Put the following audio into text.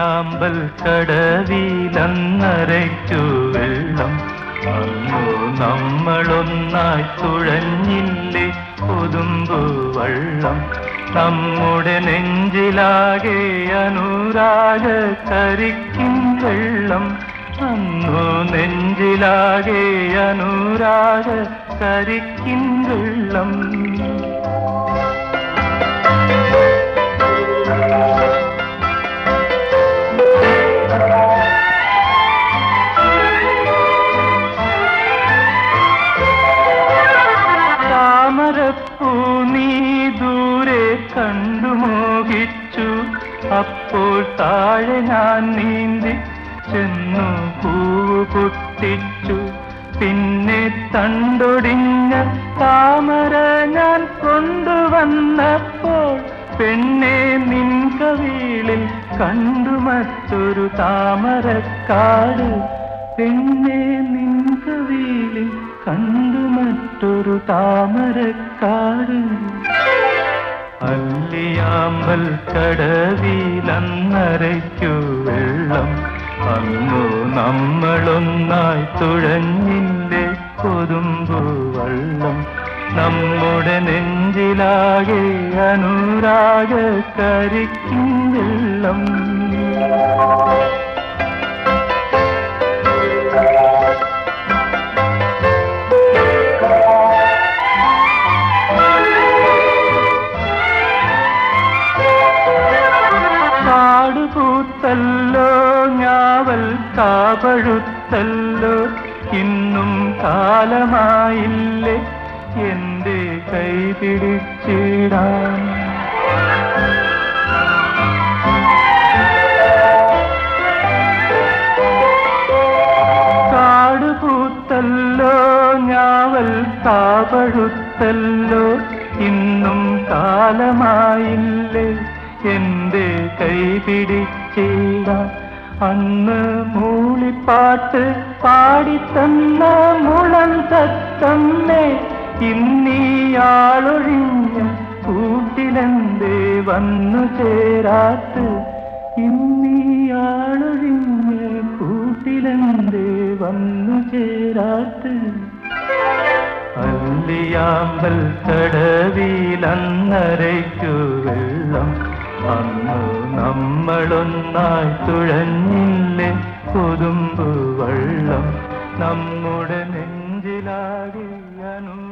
ചാമ്പൽ കടവിലന്നരയ്ക്കു വെള്ളം. അന്നു നമ്മളൊന്നായി തുഴഞ്ഞില്ലേ കൊതുമ്പു വള്ളം. നമ്മുടെ നെഞ്ചിലാകെ അനുരാഗ കരിക്കും വെള്ളം. അങ്ങോ നെഞ്ചിലാകെ അനുരാഗ കരിക്കും വെള്ളം. അപ്പോൾ താഴെ ഞാൻ നീന്തി ചെന്നു പൂവ് പൊട്ടിച്ചു. പിന്നെ തണ്ടൊടിഞ്ഞ താമര ഞാൻ കൊണ്ടുവന്നപ്പോൾ പെണ്ണെ നിൻ കവിളിൽ കണ്ടു മറ്റൊരു താമരക്കാട്. പെണ്ണെ നിൻ കവിളിൽ കണ്ടു മറ്റൊരു താമരക്കാട്. അല്ലിയാമ്പൽ കടവിലന്നരയ്ക്കു വെള്ളം അന്നു നമ്മളൊന്നായി തുഴഞ്ഞില്ലേ കൊതുമ്പു വള്ളം നമ്മുടെ നെഞ്ചിലാകെ അനുരാഗ കരിക്കും വെള്ളം. കാടുപൂത്തല്ലോ ഞാവൽ കാപഴുത്തല്ലോ ഇന്നും കാലമായില്ലേ എന്റെ കൈ പിടിച്ചിടാൻ. കാടുപൂത്തല്ലോ ഞാവൽ കാപഴുത്തല്ലോ ഇന്നും കാലമായില്ലേ എന്റെ കൈ പിടിച്ചിടാൻ അന്ന് മൂളിപ്പാട്ട് പാടിത്തന്ന മുളം തത്തമ്മേ ഇന്നീയാളൊഴിഞ്ഞ കൂട്ടിലെന്തേ വന്നു ചേരാത്ത്? ഇന്നീയാളൊഴിഞ്ഞ കൂട്ടിലെന്തേ വന്നു ചേരാത്ത്? അല്ലിയാമ്പൽ തടവിലന്നരയ്ക്കു വെള്ളം അന്നു നമ്മളൊന്നായി തുഴഞ്ഞില്ലേ കൊതുമ്പ് വെള്ളം. നമ്മുടെ നെഞ്ചിലാകിയനും